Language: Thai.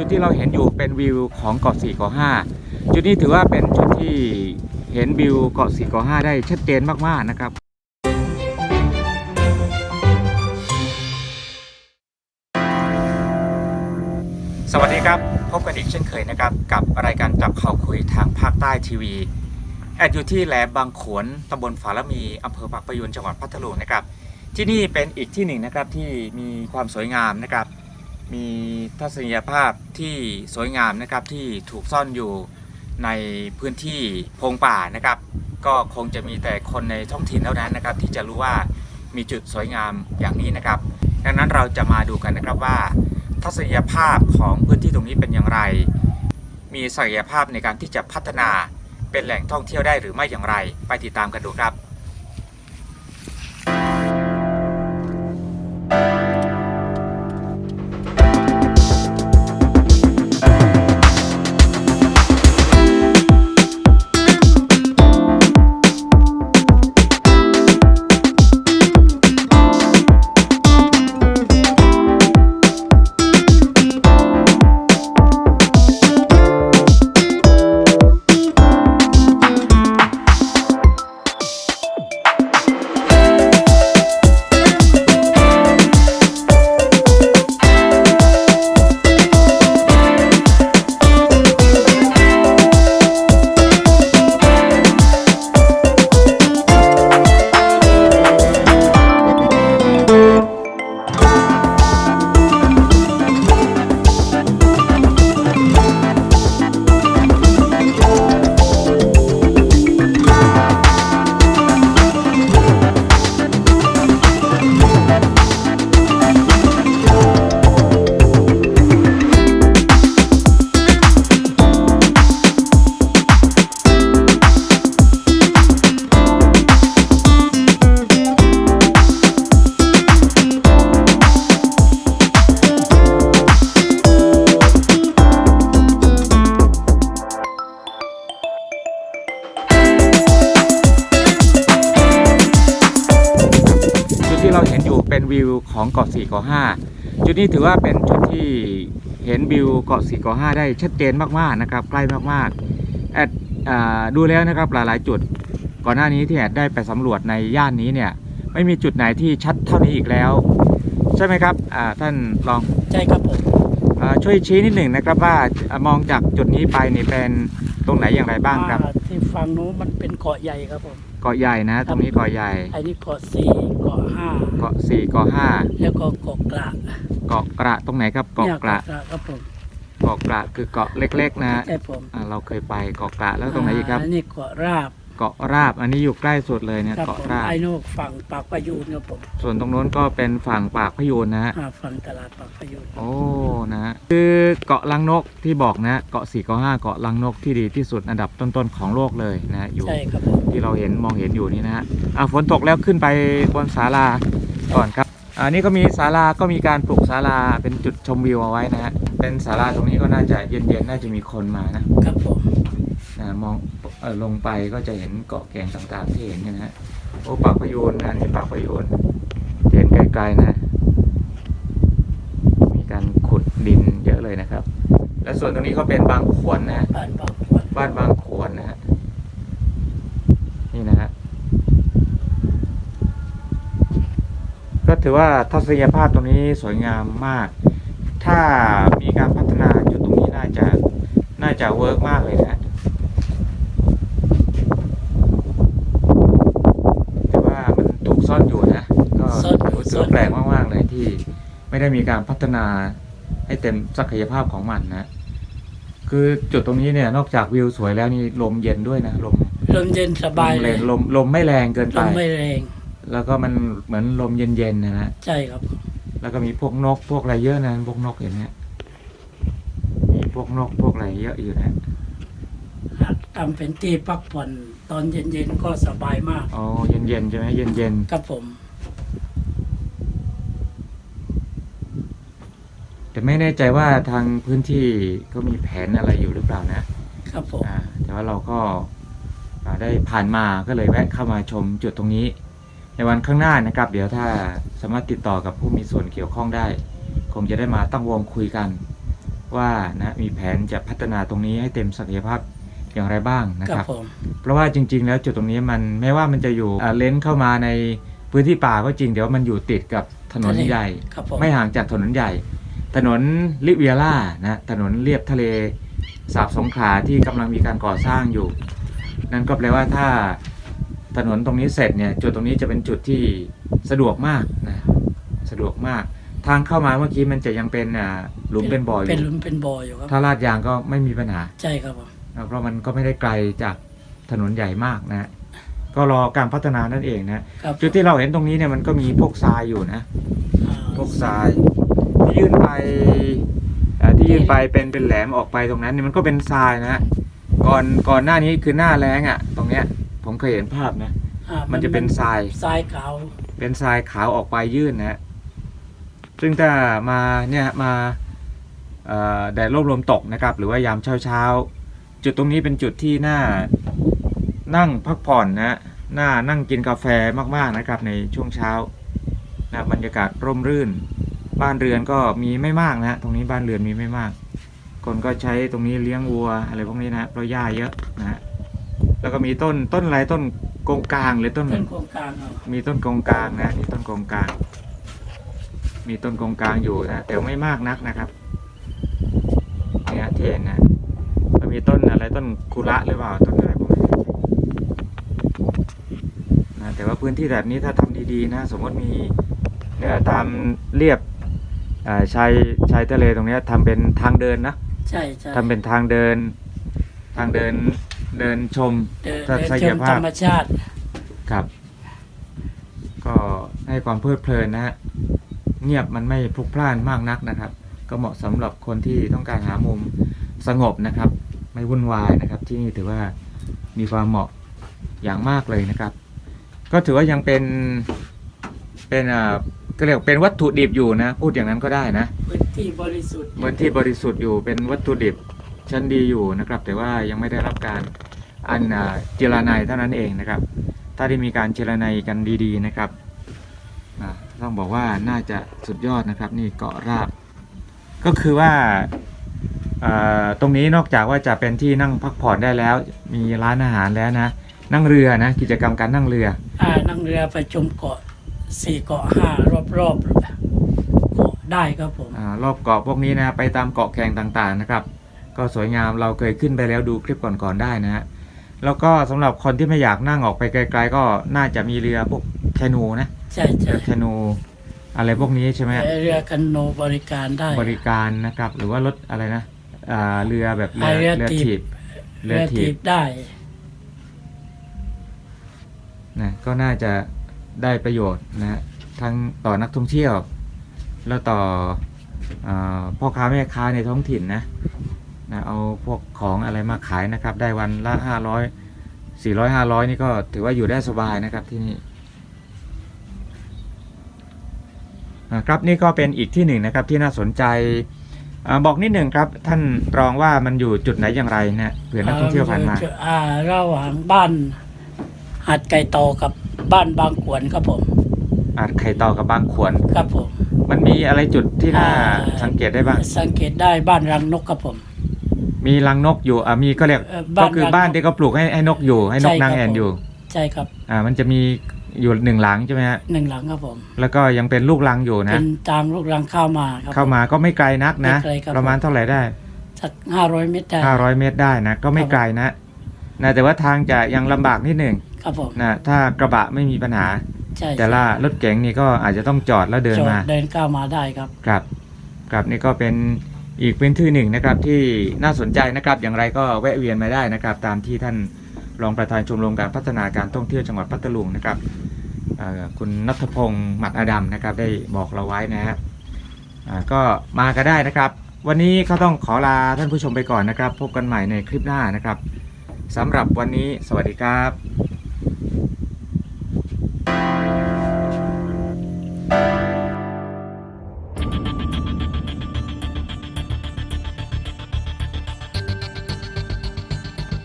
จุดที่เราเห็นอยู่เป็นวิวของเกาะสี่เกาะห้าจุดนี้ถือว่าเป็นจุดที่เห็นวิวเกาะสี่เกาะห้าได้ชัดเจนมากๆนะครับสวัสดีครับ พบกันอีกเช่นเคยนะครับ กับรายการจับข่าวคุยทางภาคใต้ทีวีแอดอยู่ที่แหลมบางขวนตำบลฝาละมีอำเภอปากประยูนจังหวัดพัทลุงนะครับ ที่นี่เป็นอีกที่หนึ่งนะครับที่มีความสวยงามนะครับ มีทัศนียภาพที่สวยงามนะครับที่ถูกซ่อนอยู่ในพื้นที่พงป่านะครับ ก็คงจะมีแต่คนในท้องถิ่นเท่านั้นนะครับ ที่จะรู้ว่ามีจุดสวยงามอย่างนี้นะครับ ดังนั้นเราจะมาดูกันนะครับว่า ทัศนียภาพของพื้นที่ตรงนี้เป็นอย่างไร มีศักยภาพในการที่จะพัฒนาเป็นแหล่งท่องเที่ยวได้หรือไม่อย่างไร ไปติดตามกันดูครับ สี่เกาะห้าจุดนี้ถือว่าเป็นจุดที่เห็นวิวเกาะสี่เกาะห้าได้ชัดเจนมากๆนะครับ ใกล้มากๆแอดอ่าดูแล้วนะครับหลายๆจุดก่อนหน้านี้ที่แอดได้ไปสำรวจในย่านนี้เนี่ยไม่มีจุดไหนที่ชัดเท่านี้อีกแล้ว ใช่ไหมครับอ่าท่านลองใช่ครับผมอาช่วยชี้นิดหนึ่งนะครับว่าอ่ามองจากจุดนี้ไปนี่เป็นตรงไหนอย่างไรบ้างครับอ่าที่ฝั่งนู้นมันเป็นเกาะใหญ่ครับผม เกาะใหญ่นะ ตรงนี้เกาะใหญ่ไอ้นี่เกาะสี่เกาะห้าเกาะสี่เกาะห้าแล้วก็เกาะกระเกาะกระตรงไหนครับเกาะเนี่ยกระกระครับผมเกาะกระคือเกาะเล็ก ๆ นะใช่ผมอ่าเราเคยไปเกาะกระแล้วตรงไหนอีกครับานี่เกาะราบ เกาะราบ อันนี้อยู่ใกล้สุดเลยเนี่ยครับเกาะผมราบ ไอ้นู้นฝั่งปากประยูนครับผมส่วนตรงโน้นก็เป็นฝั่งปากพยูนนะฮะ อ่าฝั่งตลาดปากประยูนโอ้นะฮะคือเกาะลังนกที่บอกนะ เกาะสี่เกาะห้าเกาะลังนกที่ดีที่สุดอันดับต้นๆของโลกเลยนะ อยู่ใช่ครับผมที่เราเห็นมองเห็นอยู่นี่นะฮะอ่าฝนตกแล้วขึ้นไปบนศาลาก่อนครับ อันนี้ก็มีศาลาก็มีการปลูกศาลาเป็นจุดชมวิวเอาไว้นะฮะ เป็นศาลาตรงนี้ก็น่าจะเย็นๆ น่าจะมีคนมานะครับผม นะมองเออ ลงไปก็จะเห็นเกาะแก่งต่างๆที่เห็นเนยนะฮะโอ้ปากพยูนนะนี่ปากพยูนเห็นไกลๆนะ มีการขุดดินเยอะเลยนะครับ และส่วนตรงนี้ก็เป็นบางขวนนะฮะบ้านบางขวนบ้านบางขวนนะฮะนี่นะฮะก็ถือว่าทัศนียภาพตรงนี้สวยงามมาก ถ้ามีการพัฒนาจุดตรงนี้น่าจะน่าจะเวิร์กมากเลยนะฮะแต่ว่ามันถูกซ่อนอยู่นะ ก็ ซ่อนอยู่รู้สึกซ่อนแปลกมากๆเลยที่ไม่ได้มีการพัฒนาให้เต็มศักยภาพของมันนะ คือจุดตรงนี้เนี่ยนอกจากวิวสวยแล้วนี่ลมเย็นด้วยนะลมลมเย็นสบายลมเลแรยงลมลมไม่แรงเกินลไปมไม่แรง แล้วก็มันเหมือนลมเย็นๆนะฮะใช่ครับ แล้วก็มีพวกนกพวกอะไรเยอะนะพวกนกเห็นไหมฮะมีพวกนกพวกอะไรเยอะอยู่นะทำเป็นที่พักผ่อนตอนเย็นๆก็สบายมาก อ๋อ เย็นๆใช่ไหมเย็นๆ ครับผม แต่ไม่แน่ใจว่าทางพื้นที่ก็มีแผนอะไรอยู่หรือเปล่านะครับผมอ่าแต่ว่าเราก็อ่าได้ผ่านมาก็เลยแวะเข้ามาชมจุดตรงนี้ ในวันข้างหน้านะครับ เดี๋ยวถ้าสามารถติดต่อกับผู้มีส่วนเกี่ยวข้องได้ คงจะได้มาตั้งวงคุยกัน ว่านะมีแผนจะพัฒนาตรงนี้ให้เต็มศักยภาพอย่างไรบ้างนะคครัรับบผม เพราะว่าจริง ๆ แล้วจุดตรงนี้มันไม่ว่ามันจะอยู่อ่าเลนส์เข้ามาในพื้นที่ป่าก็จริงแต่ว่ามันอยู่ติดกับถนนใหญ่ ครับผม ไม่ห่างจากถนนใหญ่ ถนนลิเวียร่านะถนนเลียบทะเลสาบสงขลาที่กำลังมีการก่อสร้างอยู่ นั่นก็แปลว่าถ้าถนนตรงนี้เสร็จเนี่ยจุดตรงนี้จะเป็นจุดที่สะดวกมากนะสะดวกมาก ทางเข้ามาเมื่อกี้มันจะยังเป็นอ่าหลุมเป็นบ่ออเป็นยู่หลุมเป็นบ่ออยู่ครับถ้าลาดยางก็ไม่มีปัญหาใช่ครับผมนะเพราะมันก็ไม่ได้ไกลจากถนนใหญ่มากนะก็รอการพัฒนานั่นเองนะครับจุดที่เราเห็นตรงนี้เนี่ยมันก็มีพวกทรายอยู่นะอ่าพวกทราย ที่ยื่นไปเอ่อที่ยื่นไปเป็นเป็นแหลมออกไปตรงนั้นเนี่ยมันก็เป็นทรายนะก่อนก่อนหน้านี้คือหน้าแรงอะ่ะ ตรงเนี้ยผมเคยเห็นภาพนะอ่ามันจะเป็นทรายทรายขาวเป็นทรายขาวออกไปยื่นนะฮะซึ่งถ้ามาเนี่ยมาเอ่อแดดร่มลมตกนะครับ หรือว่ายามเช้าเช้าๆจุดตรงนี้เป็นจุดที่น่านั่งพักผ่อนนะน่านั่งกินกาแฟมากๆนะครับ ในช่วงเช้านะบรรยากาศร่มรื่น บ้านเรือนก็มีไม่มากนะฮะตรงนี้บ้านเรือนมีไม่มาก คนก็ใช้ตรงนี้เลี้ยงวัวอะไรพวกนี้นะเพราะหญ้าเยอะนะฮะแล้วก็มีต้นต้นอะไรต้นกงกลางหรือต้นต้นโครงการเอามีต้นกงกลางนะมีต้นกงกลาง มีต้นกงกลางอยู่นะแต่ไม่มากนักนะครับเนี่ยที่เห็นนะแล้วมีต้นอะไรต้นกุระหรือเปล่าต้นอะไรพวกนี้นะแต่ว่าพื้นที่แบบนี้ถ้าทำดีๆนะ สมมติมีเนี่ยตามเรียบ อ่าชายชายทะเลตรงเนี้ยทำเป็นทางเดินนะใช่ใช่ทำเป็นทางเดิน ทางเดินเดินชม เดินทัเดินศนีชยมภาพ ธรรมชาติ ครับ ก็ให้ความเพลิดเพลินนะฮะเงียบมันไม่พลุกพล่านมากนักนะครับ ก็เหมาะสำหรับคนที่ต้องการหามุมสงบนะครับ ไม่วุ่นวายนะครับ ที่นี่ถือว่ามีความเหมาะอย่างมากเลยนะครับ ก็ถือว่ายังเป็นเป็นอ่า ก็เรียกว่าเป็นวัตถุดิบอยู่นะ พูดอย่างนั้นก็ได้นะพื้นที่บริสุทธิ์เหมือนที่บริสุทธิ์อยู่เป็นวัตถุดิบชั้นดีอยู่นะครับ แต่ว่ายังไม่ได้รับการอันอ่าเจรนายเท่านั้นเองนะครับ ถ้าได้มีการเจรนายกันดีๆนะครับอ่าต้องบอกว่าน่าจะสุดยอดนะครับ นี่เกาะราบ ก็คือว่าอ่าตรงนี้นอกจากว่าจะเป็นที่นั่งพักผ่อนได้แล้ว มีร้านอาหารแล้วนะ นั่งเรือนะ กิจกรรมการนั่งเรืออ่านั่งเรือไปชมเกาะ สี่เกาะห้ารอบรอบๆเกาะได้ครับผมอารอบเกาะพวกนี้นะไปตามเกาะแข่งต่างๆนะครับ ก็สวยงามเราเคยขึ้นไปแล้วดูคลิปก่อนๆได้นะฮะแล้วก็สำหรับคนที่ไม่อยากนั่งออกไปไกล ๆ ก็น่าจะมีเรือพวกแคนูนะใช่เรืใช่อแคนู อะไรพวกนี้ใช่ไหมฮะเรือกันโนบริการได้บริการนะครับ หรือว่ารถอะไรนะอ่าเรือแบบเรืออ่าเรือเรือถีถีบบเรือถีบได้นะก็น่าจะ ได้ประโยชน์นะฮะทั้งต่อนักท่องเที่ยว แล้วต่ออพ่อค้าแม่ค้าในท้องถิ่นนะนะเอาพวกของอะไรมาขายนะครับ ได้วันละห้าร้อยสี่ร้อยห้าร้อยนี่ก็ถือว่าอยู่ได้สบายนะครับที่นี่ครับนี่ก็เป็นอีกที่หนึ่งนะครับที่น่าสนใจอบอกนิดหนึ่งครับ ท่านรองว่ามันอยู่จุดไหนอย่างไรนะเผื่อนักท่องเที่ยวผ่านมาอ่าหว่างบ้านหาดไก่โตกับ บ้านบางขวนครับผมอาจไข่ต่อกับบางขวน ครับผม มันมีอะไรจุดที่น่าอ่า สังเกตได้บ้าง สังเกตได้บ้านรังนกครับผม มีรังนกอยู่อ่ามีก็เรียกเอ่อบ้านก็คือรังบ้านที่เขาปลูกให้ให้นกอยู่ให้นกใช่ครับนางแอ่นผม อยู่ใช่ครับอ่ามันจะมีอยู่หนึ่งหลังใช่ไหมฮะหนึ่งหลังครับผม แล้วก็ยังเป็นลูกรังอยู่เป็นะ นตามลูกรังเข้ามาครับ เข้ามาก็ไม่ไกลนักนะ ไม่ไกลครับ ประมาณเท่าไหร่ได้ สักห้าร้อยเมตรได้ 500 เมตรได้นะ ก็ไม่ไกลนะนะแต่ว่าทางจะยังลำบากนิดหนึ่ง ครับผมนะถ้ากระบะไม่มีปัญหา ใช่แต่ละรถเก๋งนี่ก็อาจจะต้องจอดแล้วเดินจอดมาเดินเข้ามาได้ครับ ครับครับนี่ก็เป็นอีกพื้นที่หนึ่งนะครับที่น่าสนใจนะครับ อย่างไรก็แวะเวียนมาได้นะครับ ตามที่ท่านรองประธานชมรมการพัฒนาการท่องเที่ยวจังหวัดพัทลุงนะครับเอ่อคุณนัทพงศ์หมัดอดัมนะครับ ได้บอกเราไว้นะฮะอ่าก็มาก็ได้นะครับ วันนี้ก็ต้องขอลาท่านผู้ชมไปก่อนนะครับ พบกันใหม่ในคลิปหน้านะครับสำหรับวันนี้สวัสดีครับ